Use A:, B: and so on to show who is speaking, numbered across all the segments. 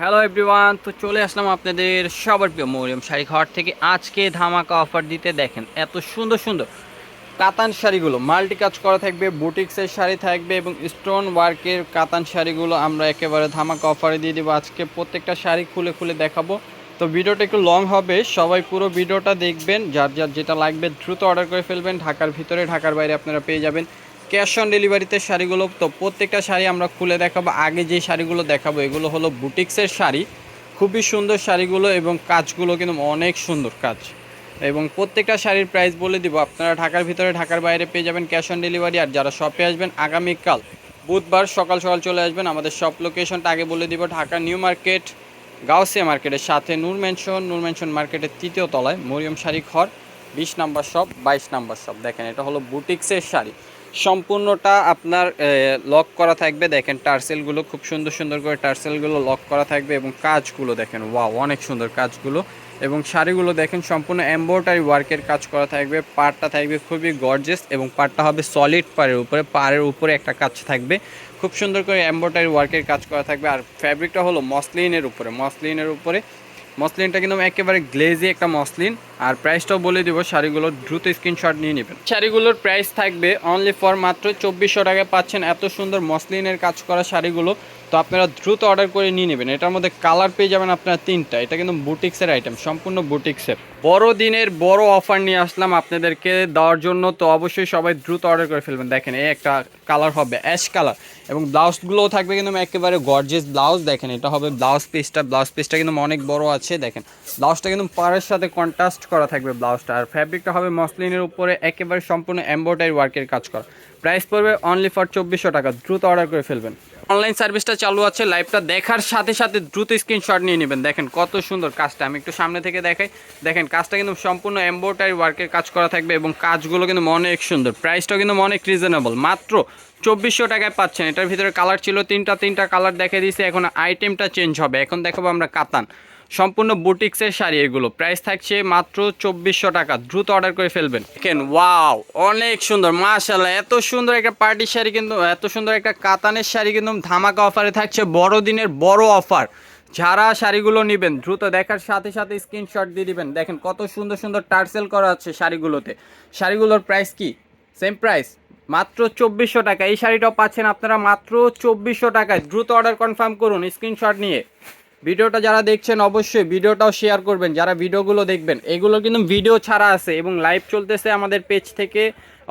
A: Hello everyone তো চলে আসলাম আপনাদের সবার প্রিয় মরিয়ম শাড়ি ঘর থেকে। আজকে ধামাকা অফার দিতে দেখেন, এত সুন্দর সুন্দর। কাতান শাড়িগুলো মাল্টি কাজ করা থাকবে, বুটিক্সের শাড়ি থাকবে এবং স্টোন ওয়ার্কের কাতান শাড়িগুলো আমরা একেবারে ধামাকা অফারে দিয়ে দেবো। আজকে প্রত্যেকটা শাড়ি খুলে খুলে দেখাবো। তো ভিডিওটা একটু লং হবে, সবাই পুরো ভিডিওটা দেখবেন। যার যার যেটা লাগবে দ্রুত অর্ডার করে ফেলবেন। ঢাকার ভিতরে, ঢাকার বাইরে আপনারা পেয়ে যাবেন। ক্যাশ অন ডেলিভারিতে শাড়িগুলো, তো প্রত্যেকটা শাড়ি আমরা খুলে দেখাবো। আগে যে শাড়িগুলো দেখাবো, এগুলো হলো বুটিক্সের শাড়ি। খুবই সুন্দর শাড়িগুলো এবং কাজগুলো কিন্তু অনেক সুন্দর কাজ। এবং প্রত্যেকটা শাড়ির প্রাইস বলে দিব, আপনারা ঢাকার ভিতরে, ঢাকার বাইরে পেয়ে যাবেন ক্যাশ অন ডেলিভারি। আর যারা শপে আসবেন, আগামীকাল, বুধবার সকাল সকাল চলে আসবেন আমাদের শপ লোকেশনটা আগে বলে দিব, ঢাকা নিউ মার্কেট, গাউসিয়া মার্কেটের সাথে নূর ম্যানশন নূর ম্যানশন মার্কেটের তৃতীয় তলায় মরিয়ম শাড়ি ঘর, বিশ নাম্বার শপ বাইশ নাম্বার শপ দেখেন, এটা হলো বুটিক্সের শাড়ি। সম্পূর্ণটা আপনার লক করা থাকবে। দেখেন, টার্সেলগুলো খুব সুন্দর সুন্দর করে টার্সেলগুলো লক করা থাকবে এবং কাজগুলো দেখেন ওয়াও অনেক সুন্দর কাজগুলো। এবং শাড়িগুলো দেখেন, সম্পূর্ণ এম্ব্রয়ডারি ওয়ার্কের কাজ করা থাকবে। পাড়টা থাকবে খুবই গর্জেস এবং পাড়টা হবে সলিড পাড়ের উপরে। পাড়ের উপরে একটা কাজ থাকবে। খুব সুন্দর করে এম্ব্রয়ডারি ওয়ার্কের কাজ করা থাকবে। আর ফ্যাব্রিকটা হলো মসলিনের উপরে মসলিনের উপরে। মসলিনটা কিন্তু একেবারে গ্লেজি একটা মসলিন। আর প্রাইসটাও বলে দিব শাড়িগুলোর দ্রুত স্ক্রিনশট নিয়ে নেবেন। শাড়িগুলোর প্রাইস থাকবে অনলি ফর মাত্র চব্বিশশো টাকায় পাচ্ছেন এত সুন্দর মসলিনের কাজ করা শাড়িগুলো। তো আপনারা দ্রুত অর্ডার করে নিয়ে নেবেন। এটার মধ্যে কালার পেয়ে যাবেন আপনারা তিনটা। এটা কিন্তু বুটিক্সের আইটেম সম্পূর্ণ বুটিক্সের। বড় দিনের বড় অফার নিয়ে আসলাম আপনাদেরকে দেওয়ার জন্য। তো অবশ্যই সবাই দ্রুত অর্ডার করে ফেলবেন। দেখেন, এই একটা কালার হবে অ্যাশ কালার এবং ব্লাউজগুলোও থাকবে কিন্তু একেবারে গর্জেস ব্লাউজ দেখেন, এটা হবে ব্লাউজ পিসটা ব্লাউজ পিসটা কিন্তু অনেক বড় আছে। দেখেন ব্লাউজটা কিন্তু পাড়ের সাথে কন্ট্রাস্ট করা থাকবে ব্লাউজটা। আর ফ্যাব্রিকটা হবে মসলিনের উপরে একেবারে সম্পূর্ণ এম্ব্রয়ডারি ওয়ার্কের কাজ করা। প্রাইস পড়বে অনলি ফর চব্বিশশো টাকা। দ্রুত অর্ডার করে ফেলবেন। অনলাইন সার্ভিসটা চালু আছে লাইভটা দেখার সাথে সাথে দ্রুত স্ক্রিনশট নিয়ে নেবেন। দেখেন কত সুন্দর কাজটা। আমি একটু সামনে থেকে দেখাই। দেখেন, কাজটা কিন্তু সম্পূর্ণ এম্ব্রয়ডারি ওয়ার্কের কাজ করা থাকবে এবং কাজগুলো কিন্তু অনেক সুন্দর। প্রাইসটাও কিন্তু অনেক রিজনেবল মাত্র চব্বিশশো টাকায় পাচ্ছেন। এটার ভিতরে কালার ছিল তিনটা তিনটা কালার দেখে দিয়েছে। এখন আইটেমটা চেঞ্জ হবে। এখন দেখাবো আমরা কাতান। সম্পূর্ণ বুটিক্সের শাড়ি এগুলো। প্রাইস থাকছে মাত্র চব্বিশশো টাকা। দ্রুত অর্ডার করে ফেলবেন। দেখেন ওয়াও অনেক সুন্দর মাশাল্লাহ এত সুন্দর একটা পার্টির শাড়ি কিন্তু, এত সুন্দর একটা কাতানের শাড়ি কিন্তু ধামাকা অফারে থাকছে বড় দিনের বড় অফার যারা শাড়িগুলো নেবেন, দ্রুত দেখার সাথে সাথে স্ক্রিনশট দিয়ে দিবেন। দেখেন, কত সুন্দর সুন্দর টার্সেল করা আছে শাড়িগুলোতে। শাড়িগুলোর প্রাইস কি? সেম প্রাইস মাত্র চব্বিশশো টাকা। এই শাড়িটাও পাচ্ছেন আপনারা মাত্র চব্বিশশো টাকায়। দ্রুত অর্ডার কনফার্ম করুন স্ক্রিনশট নিয়ে। ভিডিওটা যারা দেখছেন অবশ্যই ভিডিওটাও শেয়ার করবেন, যারা ভিডিওগুলো দেখবেন। এগুলো কিন্তু ভিডিও ছাড়া আছে এবং লাইভ চলতেছে আমাদের পেজ থেকে।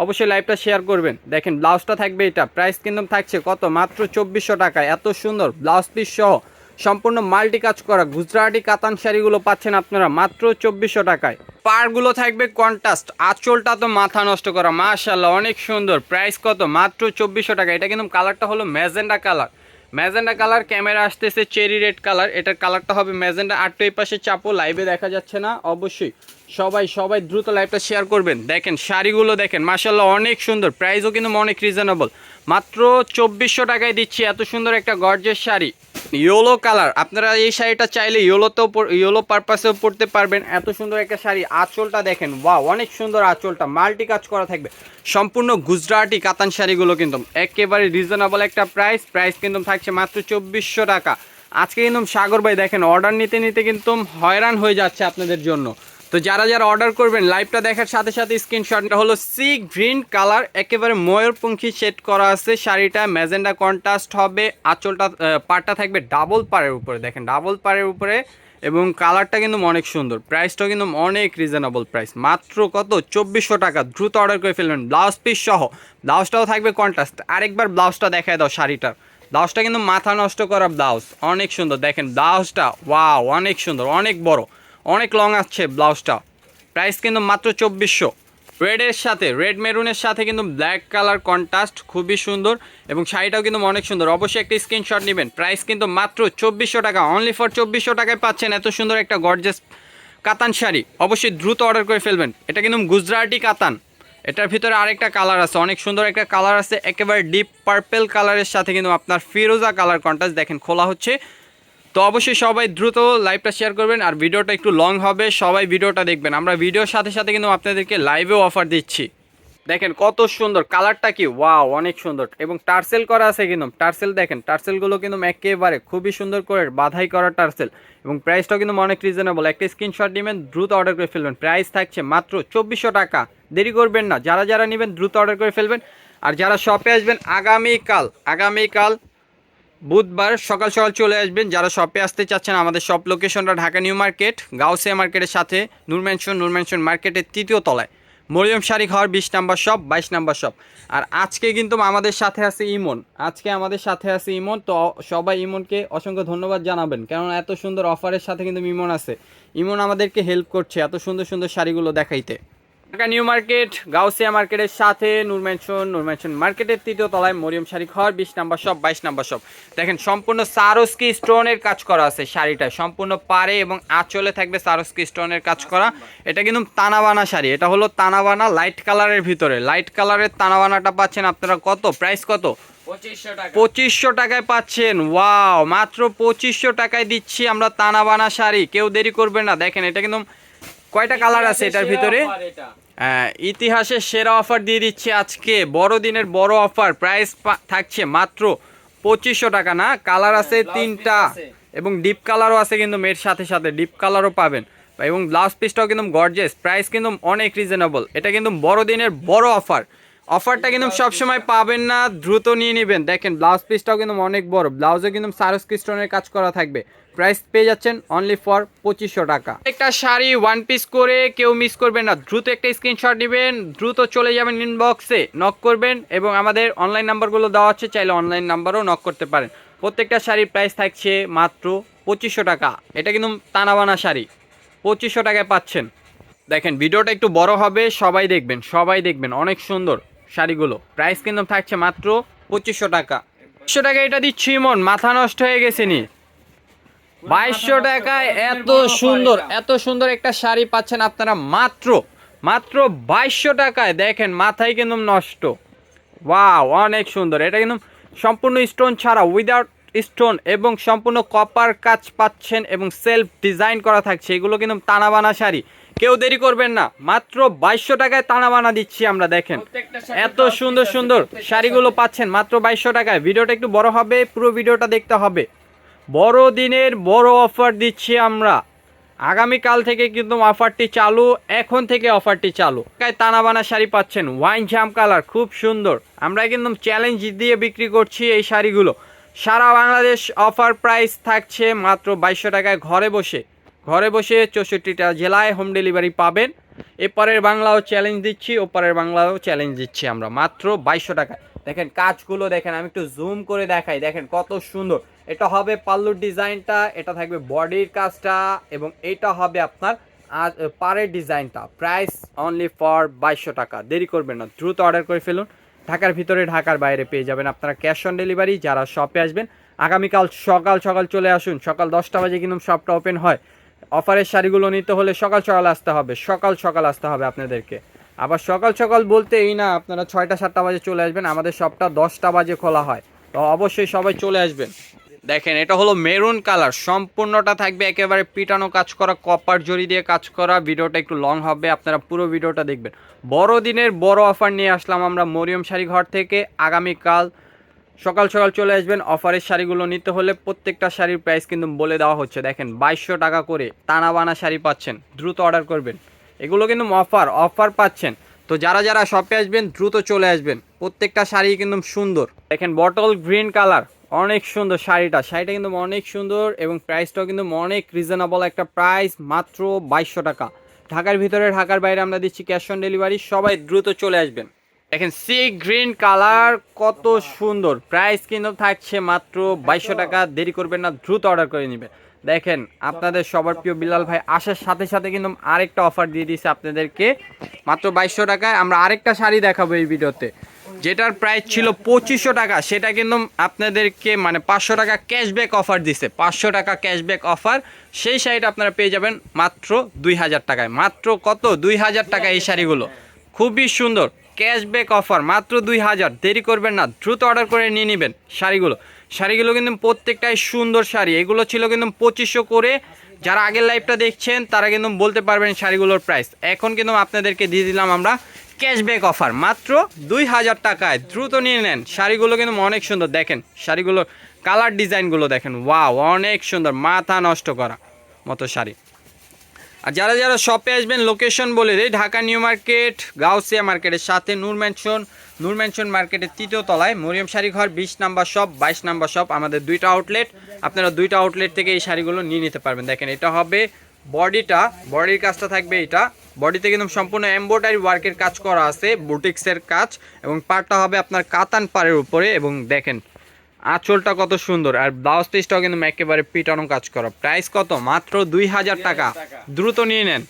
A: অবশ্যই লাইভটা শেয়ার করবেন। দেখেন ব্লাউজটা থাকবে এটা। প্রাইস কিন্তু থাকছে কত? মাত্র চব্বিশশো টাকায় এত সুন্দর ব্লাউজ পিস সহ সম্পূর্ণ মাল্টি কাজ করা গুজরাটি কাতান শাড়িগুলো পাচ্ছেন আপনারা মাত্র চব্বিশশো টাকায়। পারগুলো থাকবে কন্ট্রাস্ট আঁচলটা তো মাথা নষ্ট করা। মাশাল্লাহ অনেক সুন্দর। প্রাইস কত? মাত্র চব্বিশশো টাকা। এটা কিন্তু কালারটা হলো magenta colour magenta colour, camera আসতেছে চেরি রেড কালার। এটার কালারটা হবে ম্যাজেন্ডা। আটটো এই পাশে চাপো লাইভে দেখা যাচ্ছে না, অবশ্যই। সবাই সবাই দ্রুত লাইভটা শেয়ার করবেন। দেখেন, শাড়িগুলো দেখেন মাসাল্লাহ অনেক সুন্দর। প্রাইসও কিন্তু অনেক রিজনেবল মাত্র চব্বিশশো টাকায় দিচ্ছি, এত সুন্দর একটা গর্জের শাড়ি। ইয়েলো কালার আপনারা এই শাড়িটা চাইলে ইয়েলোতেও ইয়েলো পারপাসেও পরতে পারবেন। এত সুন্দর একটা শাড়ি। আঁচলটা দেখেন। বা অনেক সুন্দর আঁচলটা। মাল্টি কাজ করা থাকবে। সম্পূর্ণ গুজরাটি কাতান শাড়িগুলো কিন্তু একেবারে রিজনেবল একটা প্রাইস প্রাইস কিন্তু থাকছে মাত্র চব্বিশশো টাকা। আজকে কিন্তু সাগর ভাই দেখেন অর্ডার নিতে নিতে কিন্তু হয়রান হয়ে যাচ্ছে আপনাদের জন্য। তো যারা যারা অর্ডার করবেন, লাইভটা দেখার সাথে সাথে স্ক্রিনশটটা হলো সি গ্রিন কালার, একেবারে ময়ূরপঙ্খী সেট করা আছে শাড়িটা, ম্যাজেন্ডা কন্ট্রাস্ট হবে, আঁচলটা পাড়টা থাকবে ডাবল পাড়ের উপরে, দেখেন ডাবল পাড়ের উপরে, এবং কালারটা কিন্তু অনেক সুন্দর, প্রাইসটাও কিন্তু অনেক রিজনেবল প্রাইস মাত্র কত? চব্বিশশো টাকা, দ্রুত অর্ডার করে ফেলবেন, ব্লাউজ পিস সহ, ব্লাউজটাও থাকবে কন্ট্রাস্ট আরেকবার ব্লাউজটা দেখায় দাও শাড়িটার, ব্লাউজটা কিন্তু মাথা নষ্ট করা ব্লাউজ, অনেক সুন্দর, দেখেন ব্লাউজটা ওয়াও অনেক সুন্দর, অনেক বড় অনেক লং আসছে ব্লাউজটা প্রাইস কিন্তু মাত্র চব্বিশশো। রেডের সাথে রেড মেরুনের সাথে কিন্তু ব্ল্যাক কালার কন্ট্রাস্ট খুবই সুন্দর এবং শাড়িটাও কিন্তু অনেক সুন্দর। অবশ্যই একটা স্ক্রিনশট নেবেন। প্রাইস কিন্তু মাত্র চব্বিশশো টাকা। অনলি ফর চব্বিশশো টাকায় পাচ্ছেন এত সুন্দর একটা গর্জেস কাতান শাড়ি। অবশ্যই দ্রুত অর্ডার করে ফেলবেন। এটা কিন্তু গুজরাটি কাতান। এটার ভিতরে আরেকটা কালার আছে। অনেক সুন্দর একটা কালার আছে। একেবারে ডিপ পার্পেল কালারের সাথে কিন্তু আপনার ফিরোজা কালার কন্ট্রাস্ট দেখেন, খোলা হচ্ছে। তো অবশ্যই সবাই দ্রুত লাইভটা শেয়ার করবেন আর ভিডিওটা একটু লং হবে, সবাই ভিডিওটা দেখবেন। আমরা ভিডিওর সাথে সাথে কিন্তু আপনাদেরকে লাইভেও অফার দিচ্ছি। দেখেন কত সুন্দর কালারটা কি? ওয়াও অনেক সুন্দর। এবং টার্সেল করা আছে কিন্তু, টার্সেল দেখেন, টার্সেলগুলো কিন্তু একেবারে খুবই সুন্দর করে বাধাই করা টার্সেল। এবং প্রাইসটাও কিন্তু অনেক রিজনেবল একটা স্ক্রিনশট নেবেন, দ্রুত অর্ডার করে ফেলবেন। প্রাইস থাকছে মাত্র চব্বিশশো টাকা। দেরি করবেন না। যারা যারা নেবেন, দ্রুত অর্ডার করে ফেলবেন। আর যারা শপে আসবেন, আগামীকাল আগামীকাল বুধবার সকাল সকাল চলে আসবেন। যারা শপে আসতে চাচ্ছেন, আমাদের শপ লোকেশনটা ঢাকা নিউ মার্কেট, গাউসিয়া মার্কেটের সাথে নূর ম্যানশন মার্কেটের তৃতীয় তলায়। মরিয়ম শাড়ি খাওয়ার বিশ নাম্বার শপ বাইশ নাম্বার শপ আর আজকে কিন্তু আমাদের সাথে আছে ইমন। আজকে আমাদের সাথে আছে ইমন। তো সবাই ইমনকে অসংখ্য ধন্যবাদ জানাবেন। কেননা এত সুন্দর অফারের সাথে কিন্তু ইমন আছে। ইমন আমাদেরকে হেল্প করছে এত সুন্দর সুন্দর শাড়িগুলো দেখাইতে। ঢাকা নিউ মার্কেট গাউসিয়া মার্কেটের সাথে নূর ম্যানশন মার্কেটের তৃতীয় তলায় মরিয়ম শাড়ি ঘর বিশ নাম্বার শপ বাইশ নাম্বার শপ। দেখেন সম্পূর্ণ সারস্কি স্টোনের কাজ করা আছে শাড়িটা সম্পূর্ণ পারে এবং আঁচলে থাকবে সারস্কি স্টোনের কাজ করা। এটা কিন্তু তানাবানা শাড়ি। এটা হলো তানাবানা লাইট কালারের ভিতরে। লাইট কালারের তানাবানাটা পাচ্ছেন আপনারা কত? প্রাইস কত?
B: পঁচিশশো
A: পঁচিশশো টাকায় পাচ্ছেন। ওয়াও মাত্র পঁচিশশো টাকায় দিচ্ছি আমরা তানাবানা শাড়ি। কেউ দেরি করবে না। দেখেন এটা কিন্তু কয়টা কালার আছে এটার ভিতরে? হ্যাঁ, ইতিহাসের সেরা অফার দিয়ে দিচ্ছে আজকে। বড়দিনের বড় অফার প্রাইস থাকছে মাত্র পঁচিশশো টাকা না? কালার আছে তিনটা এবং ডিপ কালারও আছে কিন্তু মেয়ের সাথে সাথে ডিপ কালারও পাবেন। এবং ব্লাউজ পিসটাও কিন্তু গর্জেস প্রাইস কিন্তু অনেক রিজনেবল এটা কিন্তু বড়দিনের বড় অফার অফারটা কিন্তু সবসময় পাবেন না, দ্রুত নিয়ে নেবেন। দেখেন ব্লাউজ পিসটাও কিন্তু অনেক বড়। ব্লাউজে কিন্তু সারস্কি স্টোনের কাজ করা থাকবে। প্রাইস পেয়ে যাচ্ছেন অনলি ফর পঁচিশশো টাকা। একটা শাড়ি ওয়ান পিস করে কেউ মিস করবেন না। দ্রুত একটা স্ক্রিনশট নেবেন, দ্রুত চলে যাবেন ইনবক্সে নক করবেন এবং আমাদের অনলাইন নাম্বারগুলো দেওয়া হচ্ছে চাইলে অনলাইন নাম্বারও নক করতে পারেন। প্রত্যেকটা শাড়ির প্রাইস থাকছে মাত্র পঁচিশশো টাকা। এটা কিন্তু তানাবানা শাড়ি। পঁচিশশো টাকায় পাচ্ছেন। দেখেন, ভিডিওটা একটু বড় হবে, সবাই দেখবেন সবাই দেখবেন, অনেক সুন্দর। শাড়িগুলো। প্রাইস কিন্তু থাকছে মাত্র পঁচিশশো টাকা। পঁচিশশো টাকা এটা দিচ্ছি মন মাথা নষ্ট হয়ে গেছে নি। বাইশশো টাকায় এত সুন্দর এত সুন্দর একটা শাড়ি পাচ্ছেন আপনারা মাত্র মাত্র বাইশশো টাকায়। দেখেন, মাথায় কিন্তু নষ্ট। ওয়াও অনেক সুন্দর। এটা কিন্তু সম্পূর্ণ স্টোন ছাড়া উইদাউট স্টোন এবং সম্পূর্ণ কপার কাজ পাচ্ছেন এবং সেলফ ডিজাইন করা থাকছে। এগুলো কিন্তু টানাবানা শাড়ি। কেউ দেরি করবেন না। মাত্র বাইশশো টাকায় টানাবানা দিচ্ছি আমরা দেখেন। এত সুন্দর সুন্দর শাড়িগুলো পাচ্ছেন মাত্র বাইশশো টাকায়। ভিডিওটা একটু বড় হবে পুরো ভিডিওটা দেখতে হবে। বড় দিনের বড় অফার দিচ্ছি আমরা। আগামীকাল থেকে কিন্তু অফারটি চালু এখন থেকে অফারটি চালু। তানাবানা শাড়ি পাচ্ছেন ওয়াইন জাম কালার খুব সুন্দর। আমরা কিন্তু চ্যালেঞ্জ দিয়ে বিক্রি করছি এই শাড়িগুলো। সারা বাংলাদেশ অফার প্রাইস থাকছে মাত্র বাইশশো টাকায় ঘরে বসে। ঘরে বসে চৌষট্টিটা জেলায় হোম ডেলিভারি পাবেন। এপারের বাংলাও চ্যালেঞ্জ দিচ্ছি ওপারের বাংলাও চ্যালেঞ্জ দিচ্ছি আমরা। মাত্র বাইশশো টাকায়। দেখেন কাজগুলো, দেখেন, আমি একটু জুম করে দেখাই। দেখেন কত সুন্দর। এটা হবে পাল্লুর ডিজাইনটা, এটা থাকবে বডির কাজটা, এবং এটা হবে আপনার আজ পাড়ের ডিজাইনটা। প্রাইস অনলি ফর বাইশশো টাকা। দেরি করবেন না, দ্রুত অর্ডার করে ফেলুন। ঢাকার ভিতরে, ঢাকার বাইরে পেয়ে যাবেন আপনারা ক্যাশ অন ডেলিভারি যারা শপে আসবেন, আগামীকাল সকাল সকাল চলে আসুন। সকাল দশটা বাজে কিন্তু শপটা ওপেন হয়। অফারের শাড়িগুলো নিতে হলে সকাল সকাল আসতে হবে, সকাল সকাল আসতে হবে আপনাদেরকে। আবার সকাল সকাল বলতে এই না, আপনারা ছয়টা, সাতটা বাজে চলে আসবেন, আমাদের সবটা দশটা বাজে খোলা হয়। তো অবশ্যই সবাই চলে আসবেন। দেখেন, এটা হলো মেরুন কালার, সম্পূর্ণটা থাকবে একেবারে পিটানো কাজ করা, কপার জড়ি দিয়ে কাজ করা, ভিডিওটা একটু লং হবে, আপনারা পুরো ভিডিওটা দেখবেন। বড়দিনের বড় অফার নিয়ে আসলাম আমরা মরিয়ম শাড়ি ঘর থেকে, আগামীকাল সকাল সকাল চলে আসবেন অফারের শাড়িগুলো নিতে হলে প্রত্যেকটা শাড়ির প্রাইস কিন্তু বলে দেওয়া হচ্ছে। দেখেন, বাইশশো টাকা করে টানাবানা শাড়ি পাচ্ছেন, দ্রুত অর্ডার করবেন। এগুলো কিন্তু অফার অফার পাচ্ছেন। তো যারা যারা শপে আসবেন, দ্রুত চলে আসবেন। প্রত্যেকটা শাড়ি কিন্তু সুন্দর। দেখেন বটল গ্রিন কালার অনেক সুন্দর শাড়িটা। শাড়িটা কিন্তু অনেক সুন্দর এবং প্রাইসটাও কিন্তু অনেক রিজনেবল একটা প্রাইস মাত্র বাইশশো টাকা। ঢাকার ভিতরে, ঢাকার বাইরে আমরা দিচ্ছি ক্যাশ অন ডেলিভারি সবাই দ্রুত চলে আসবেন। দেখেন সি গ্রিন কালার কত সুন্দর। প্রাইস কিন্তু থাকছে মাত্র বাইশশো টাকা। দেরি করবেন না, দ্রুত অর্ডার করে নেবেন। দেখেন, আপনাদের সবার প্রিয় বিলাল ভাই আসার সাথে সাথে কিন্তু আরেকটা অফার দিয়ে দিয়েছে আপনাদেরকে। মাত্র বাইশশো টাকায় আমরা আরেকটা শাড়ি দেখাবো এই ভিডিওতে। যেটার প্রাইস ছিল পঁচিশশো টাকা। সেটা কিন্তু আপনাদেরকে মানে পাঁচশো টাকা ক্যাশব্যাক অফার দিছে। পাঁচশো টাকা ক্যাশব্যাক অফার সেই শাড়িটা আপনারা পেয়ে যাবেন মাত্র দুই হাজার টাকায়। মাত্র কত? দুই হাজার টাকা এই শাড়িগুলো। খুবই সুন্দর। ক্যাশব্যাক অফার, মাত্র দুই হাজার। দেরি করবেন না, দ্রুত অর্ডার করে নিয়ে নেবেন শাড়িগুলো। শাড়িগুলো কিন্তু প্রত্যেকটাই সুন্দর শাড়ি। এগুলো ছিল কিন্তু পঁচিশশো করে। যারা আগের লাইভটা দেখছেন, তারা কিন্তু বলতে পারবেন শাড়িগুলোর প্রাইস এখন কিন্তু আপনাদেরকে দিয়ে দিলাম আমরা ক্যাশব্যাক অফার, মাত্র দুই হাজার টাকায়। দ্রুত নিয়ে নেন। শাড়িগুলো কিন্তু অনেক সুন্দর। দেখেন, শাড়িগুলোর কালার ডিজাইনগুলো দেখেন। ওয়াও অনেক সুন্দর। মাথা নষ্ট করা মতো শাড়ি। আর যারা যারা শপে আসবেন লোকেশন বলে দিই, ঢাকা নিউ মার্কেট, গাউসিয়া মার্কেটের সাথে নূর ম্যানশন নূর ম্যানশন মার্কেটের তৃতীয় তলায় মরিয়ম শাড়ি ঘর, বিশ নাম্বার শপ বাইশ নাম্বার শপ আমাদের দুইটা আউটলেট আপনারা দুইটা আউটলেট থেকে এই শাড়িগুলো নিয়ে নিতে পারবেন। দেখেন, এটা হবে বডিটা বডির কাজটা থাকবে এটা। বডিতে কিন্তু সম্পূর্ণ এম্ব্রয়ডারি ওয়ার্কের কাজ করা আছে বুটিক্সের কাজ। এবং পাড়টা হবে আপনার কাতান পাড়ের উপরে। এবং দেখেন আঁচলটা কত সুন্দর আর ব্লাউজ পিসটাও কিন্তু একেবারে পিটানো কাজ করো। প্রাইস কত? মাত্র দুই হাজার টাকা। দ্রুত নিয়ে নেন।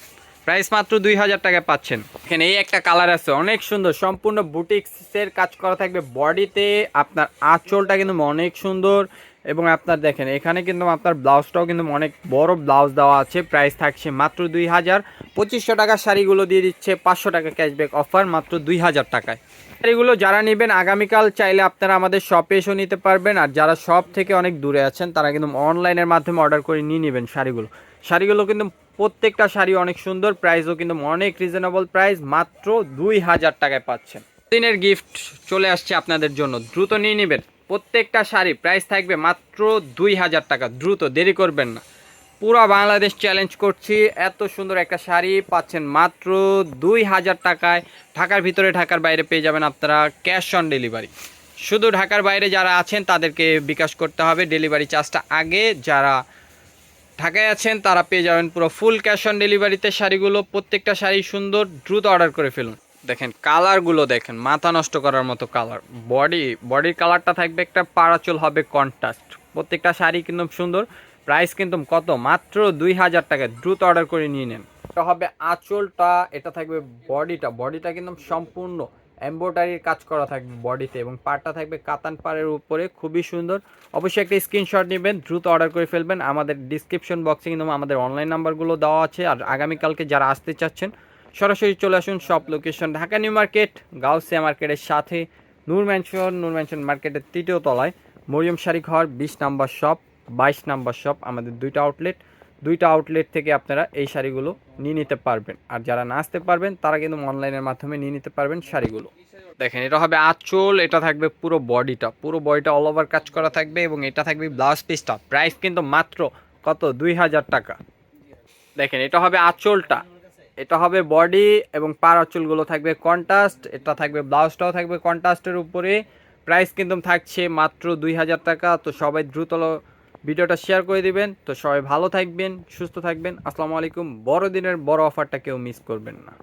A: প্রাইস মাত্র দুই হাজার টাকায় পাচ্ছেন। এখানে এই একটা কালার আছে অনেক সুন্দর। সম্পূর্ণ বুটিক্সের কাজ করা থাকবে। বডিতে আপনার আঁচলটা কিন্তু অনেক সুন্দর। এবং আপনার দেখেন, এখানে কিন্তু আপনার ব্লাউজটাও কিন্তু অনেক বড় ব্লাউজ দেওয়া আছে। প্রাইস থাকছে মাত্র দুই হাজার। পঁচিশশো টাকার শাড়িগুলো দিয়ে দিচ্ছে, পাঁচশো টাকা ক্যাশব্যাক অফার মাত্র দুই হাজার টাকায়। শাড়িগুলো যারা নেবেন, আগামীকাল চাইলে আপনারা আমাদের শপে এসেও নিতে পারবেন। আর যারা শপ থেকে অনেক দূরে আছেন, তারা কিন্তু অনলাইনের মাধ্যমে অর্ডার করে নিয়ে নেবেন শাড়িগুলো। শাড়িগুলো কিন্তু প্রত্যেকটা শাড়ি অনেক সুন্দর প্রাইসও কিন্তু অনেক রিজনেবল প্রাইস মাত্র দুই হাজার টাকায় পাচ্ছেন। দিনের গিফট চলে আসছে আপনাদের জন্য, দ্রুত নিয়ে নেবেন। প্রত্যেকটা শাড়ি প্রাইস থাকবে মাত্র দুই হাজার টাকা। দ্রুত দেরি করবেন না। পুরো বাংলাদেশ চ্যালেঞ্জ করছি। এত সুন্দর একটা শাড়ি পাচ্ছেন মাত্র দুই হাজার টাকায়। ঢাকার ভিতরে ঢাকার বাইরে পেয়ে যাবেন আপনারা ক্যাশ অন ডেলিভারি শুধু ঢাকার বাইরে যারা আছেন, তাদেরকে বিকাশ করতে হবে। ডেলিভারি চার্জটা আগে যারা ঢাকায় আছেন, তারা পেয়ে যাবেন পুরো ফুল ক্যাশ অন ডেলিভারিতে শাড়িগুলো। প্রত্যেকটা শাড়ি সুন্দর, দ্রুত অর্ডার করে ফেলুন। দেখেন কালারগুলো দেখেন, মাথা নষ্ট করার মতো কালার। বডি, বডির কালারটা থাকবে একটা পারাচল, হবে কন্ট্রাস্ট। প্রত্যেকটা শাড়ি কিন্তু সুন্দর, প্রাইস কিন্তু কত? মাত্র দুই হাজার টাকা দ্রুত অর্ডার করে নিয়ে নেন। এটা হবে আঁচলটা, এটা থাকবে বডিটা। বডিটা কিন্তু সম্পূর্ণ এমব্রয়ডারির কাজ করা থাকবে বডিতে এবং পাড়টা থাকবে কাতান পাড়ের উপরে, খুবই সুন্দর। অবশ্যই একটা স্ক্রিনশট নেবেন, দ্রুত অর্ডার করে ফেলবেন। আমাদের ডিসক্রিপশন বক্সে কিন্তু আমাদের অনলাইন নাম্বারগুলো দেওয়া আছে। আর আগামীকালকে যারা আসতে চাচ্ছেন সরাসরি চলে আসুন সব location Dhaka new market Gausia মার্কেটের সাথে। নূর ম্যানশন নূর ম্যানশন মার্কেটের তৃতীয় তলায় মরিয়ম শাড়ি ঘর, বিশ নাম্বার শপ বাইশ নাম্বার শপ আমাদের দুইটা আউটলেট দুইটা আউটলেট থেকে আপনারা এই শাড়িগুলো নিয়ে নিতে পারবেন। আর যারা না আসতে পারবেন, তারা কিন্তু অনলাইনের মাধ্যমে নিয়ে নিতে পারবেন শাড়িগুলো। দেখেন, এটা হবে আঁচল, এটা থাকবে পুরো বডিটা পুরো বডিটা অল ওভার কাজ করা থাকবে এবং এটা থাকবে ব্লাউজ পিসটা প্রাইস কিন্তু মাত্র কত? দুই হাজার টাকা। দেখেন, এটা হবে আঁচলটা। এটা হবে বডি এবং পার চুলগুলো থাকবে কন্ট্রাস্ট এটা থাকবে ব্লাউজটাও থাকবে কন্ট্রাস্টের উপরে। প্রাইস কিন্তু থাকছে মাত্র দুই হাজার টাকা, তো সবাই দ্রুত ভিডিওটা শেয়ার করে দিবেন। তো সবাই ভালো থাকবেন, সুস্থ থাকবেন। আসসালামু আলাইকুম, বড়দিনের বড় অফারটা কেউ মিস করবেন না।